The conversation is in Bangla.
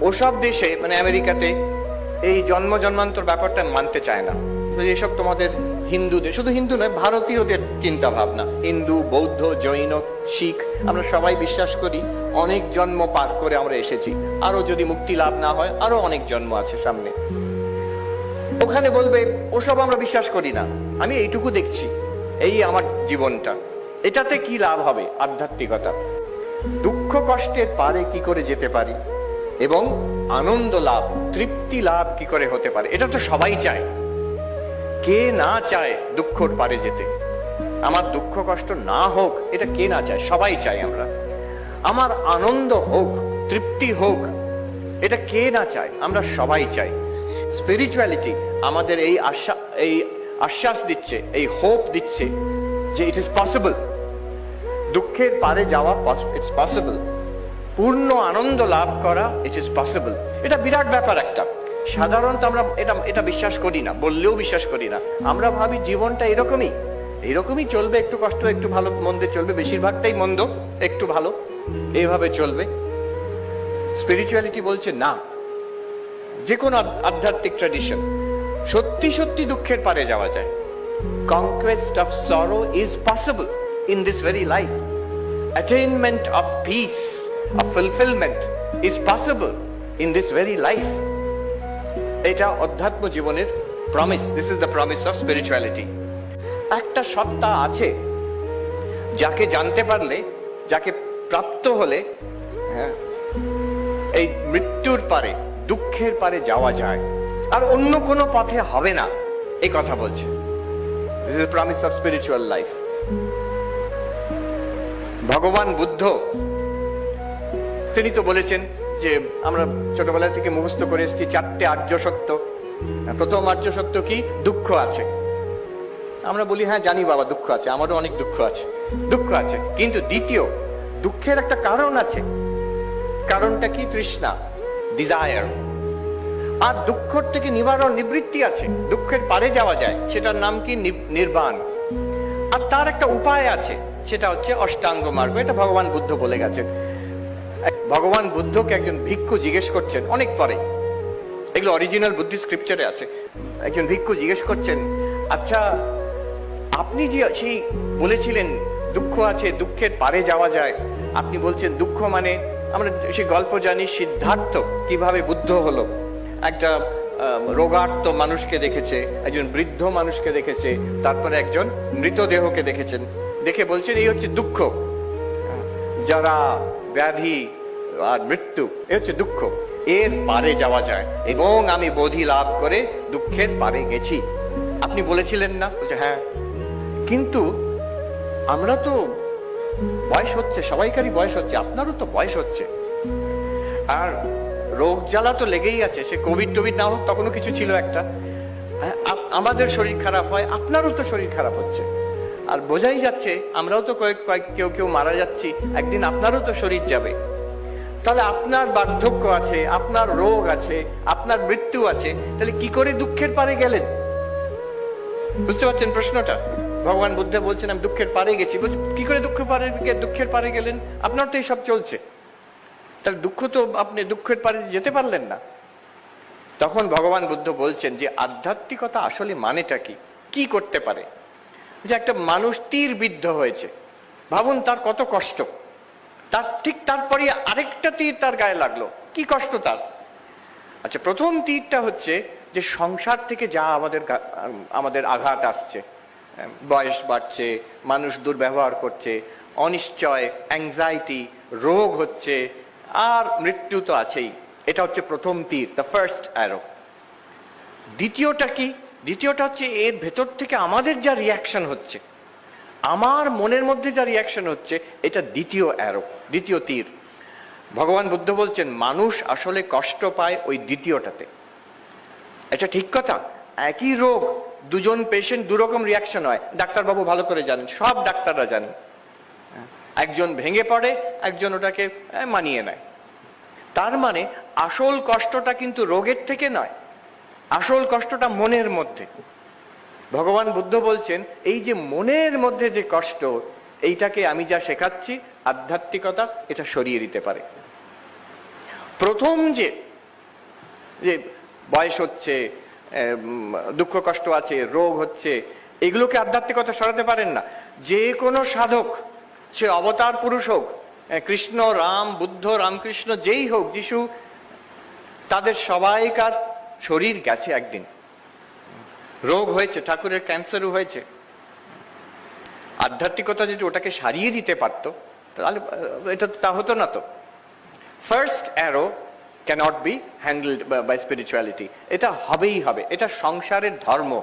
ওসব দেশে মানে আমেরিকাতে এই জন্ম জন্মান্তর ব্যাপারটা মানতে চায় না। এসব তোমাদের হিন্দুদের, শুধু হিন্দু নয়, ভারতীয়দের চিন্তা ভাবনা হিন্দু, বৌদ্ধ, জৈন, শিখ, আমরা সবাই বিশ্বাস করি অনেক জন্ম পার করে আমরা এসেছি। আরও যদি মুক্তি লাভ না হয় আরও অনেক জন্ম আছে সামনে। ওখানে বলবে, ওসব আমরা বিশ্বাস করি না। আমি এইটুকু দেখছি। এই আমার জীবনটা। এটাতে কি লাভ হবে আধ্যাত্মিকতা? দুঃখ কষ্টের পারে কি করে যেতে পারি? এবং আনন্দ লাভ, তৃপ্তি লাভ কি করে হতে পারে? এটা তো সবাই চায়। কে না চায় দুঃখর পারে যেতে? আমার দুঃখ কষ্ট না হোক, এটা কে না চায়? সবাই চাই আমরা। আমার আনন্দ হোক, তৃপ্তি হোক, এটা কে না চায়? আমরা সবাই চাই। স্পিরিচুয়ালিটি আমাদের এই আশ্বাস এই আশ্বাস দিচ্ছে, এই হোপ দিচ্ছে যে ইট ইজ পসিবল দুঃখের পারে যাওয়া ইটস পসিবল পূর্ণ আনন্দ লাভ করা ইট ইজ পসিবল এটা বিরাট ব্যাপার একটা। সাধারণত আমরা এটা এটা বিশ্বাস করি না বললেও বিশ্বাস করি না। আমরা ভাবি জীবনটা এরকমই। এরকমই চলবে একটু কষ্ট একটু ভালো মন্দে চলবে বেশিরভাগটাই মন্দ একটু ভালো এইভাবে চলবে। স্পিরিচুয়ালিটি বলছে না। যে কোনো আধ্যাত্মিক ট্র্যাডিশন সত্যি সত্যি দুঃখের পারে যাওয়া যায়। Conquest of sorrow is possible in this very life Attainment of peace, of fulfillment is possible in this very life. এটা অধ্যাত্ম জীবনের promise this is the promise of spirituality একটা সত্তা আছে যাকে জানতে পারলে, যাকে প্রাপ্ত হলে হ্যাঁ এই মৃত্যুর পারে, দুঃখের পারে যাওয়া যায়। আর অন্য কোনো পথে হবে না এই কথা বলছে। This is promise of spiritual life ভগবান বুদ্ধ তিনি তো বলেছেন যে আমরা ছোটবেলা থেকে মুখস্থ করে এসেছি চারটে আর্য সত্য। প্রথম আর্য সত্য কি? দুঃখ আছে। আমরা বলি হ্যাঁ জানি বাবা, দুঃখ আছে। আমারও অনেক দুঃখ আছে। দুঃখ আছে। কিন্তু দ্বিতীয়, দুঃখের একটা কারণ আছে। কারণটা কি? তৃষ্ণা ডিজায়ার আর দুঃখ থেকে নিবারণ নিবৃত্তি আছে। দুঃখের পারে যাওয়া যায়। সেটার নাম কি? নির্বাণ। আর তার একটা উপায় আছে। সেটা হচ্ছে অষ্টাঙ্গ মার্গ। এটা ভগবান বুদ্ধ বলে এক- ভগবান বুদ্ধকে একজন ভিক্ষু জিজ্ঞেস করছেন অনেক পরে। এগুলো অরিজিনাল বুদ্ধি স্ক্রিপচারে আছে। একজন ভিক্ষু জিজ্ঞেস করছেন আচ্ছা আপনি যে সেই বলেছিলেন দুঃখ আছে, দুঃখের পারে যাওয়া যায়। আপনি বলছেন দুঃখ মানে আমরা সেই গল্প জানি সিদ্ধার্থ কীভাবে বুদ্ধ হলো। একটা রোগার্ত মানুষকে দেখেছে, একজন বৃদ্ধ মানুষকে দেখেছে, তারপরে একজন মৃতদেহকে দেখেছেন। দেখে বলছেন এই হচ্ছে দুঃখ। যারা ব্যাধি আর মৃত্যু এ হচ্ছে দুঃখ। এর পারে যাওয়া যায় এবং আমি বোধি লাভ করে দুঃখের পারে গেছি। আপনি বলেছিলেন না? হ্যাঁ। কিন্তু আমরা তো বয়স হচ্ছে সবাইকারই বয়স হচ্ছে আপনারও তো বয়স হচ্ছে। আর রোগ জ্বালা তো লেগেই আছে সে কোভিড টোভিড না হোক তখনও কিছু ছিল একটা। হ্যাঁ, আমাদের শরীর খারাপ হয় আপনারও তো শরীর খারাপ হচ্ছে। আর বোঝাই যাচ্ছে আমরাও তো কয়েক কয়েক কেউ কেউ মারা যাচ্ছি একদিন আপনারও তো শরীর যাবে। তাহলে আপনার বার্ধক্য আছে, আপনার রোগ আছে, আপনার মৃত্যু আছে, তাহলে কি করে দুঃখের পারে গেলেন? বুঝতে পারছেন প্রশ্নটা? ভগবান বুদ্ধ বলছেন, আমি দুঃখের পারে গেছি। কি করে দুঃখ পারে দুঃখের পারে গেলেন? আপনার তো এইসব চলছে। তাহলে দুঃখ তো আপনি দুঃখের পারে যেতে পারলেন না। তখন ভগবান বুদ্ধ বলছেন যে, আধ্যাত্মিকতা আসলে মানেটা কি? কি করতে পারে? যে একটা মানুষ তীর বিদ্ধ হয়েছে। ভাবুন তার কত কষ্ট। তার ঠিক তারপরে আরেকটা তীর তার গায়ে লাগল। কি কষ্ট তার? আচ্ছা প্রথম তীরটা হচ্ছে যে সংসার থেকে যা আমাদের আমাদের আঘাত আসছে বয়স বাড়ছে, মানুষ দুর্ব্যবহার করছে, অনিশ্চয় অ্যাংজাইটি রোগ হচ্ছে, আর মৃত্যু তো আছেই। এটা হচ্ছে প্রথম তীর দ্য ফার্স্ট অ্যারো দ্বিতীয়টা কি? দ্বিতীয়টা হচ্ছে এর ভেতর থেকে আমাদের যা রিয়াকশন হচ্ছে আমার মনের মধ্যে যা রিয়াকশন হচ্ছে, এটা দ্বিতীয় অ্যারো দ্বিতীয় তীর। ভগবান বুদ্ধ বলছেন, মানুষ আসলে কষ্ট পায় ওই দ্বিতীয়টাতে। এটা ঠিক কথা। একই রোগ, দুজন পেশেন্ট দুরকম রিয়াকশন হয়। ডাক্তারবাবু ভালো করে জানেন, সব ডাক্তাররা জানেন। একজন ভেঙে পড়ে, একজন ওটাকে মানিয়ে নেয়। তার মানে আসল কষ্টটা কিন্তু রোগের থেকে নয়। আসল কষ্টটা মনের মধ্যে। ভগবান বুদ্ধ বলছেন, এই যে মনের মধ্যে যে কষ্ট, এইটাকে আমি যা শেখাচ্ছি, আধ্যাত্মিকতা এটা সরিয়ে দিতে পারে। প্রথম যে যে বয়স হচ্ছে দুঃখ কষ্ট আছে, রোগ হচ্ছে, এগুলোকে আধ্যাত্মিকতা সরাতে পারেন না। যে কোনো সাধক, সে অবতার পুরুষ হোক কৃষ্ণ, রাম, বুদ্ধ, রামকৃষ্ণ, যেই হোক, যিশু, তাদের সবাইকার শরীর গেছে একদিন। রোগ হয়েছে, ঠাকুরের ক্যান্সারও হয়েছে। আধ্যাত্মিকতা যদি ওটাকে সারিয়ে দিতে পারত, তাহলে এটা তা হতো না তো। First arrow cannot be handled by spirituality এটা হবেই হবে। এটা সংসারের ধর্ম।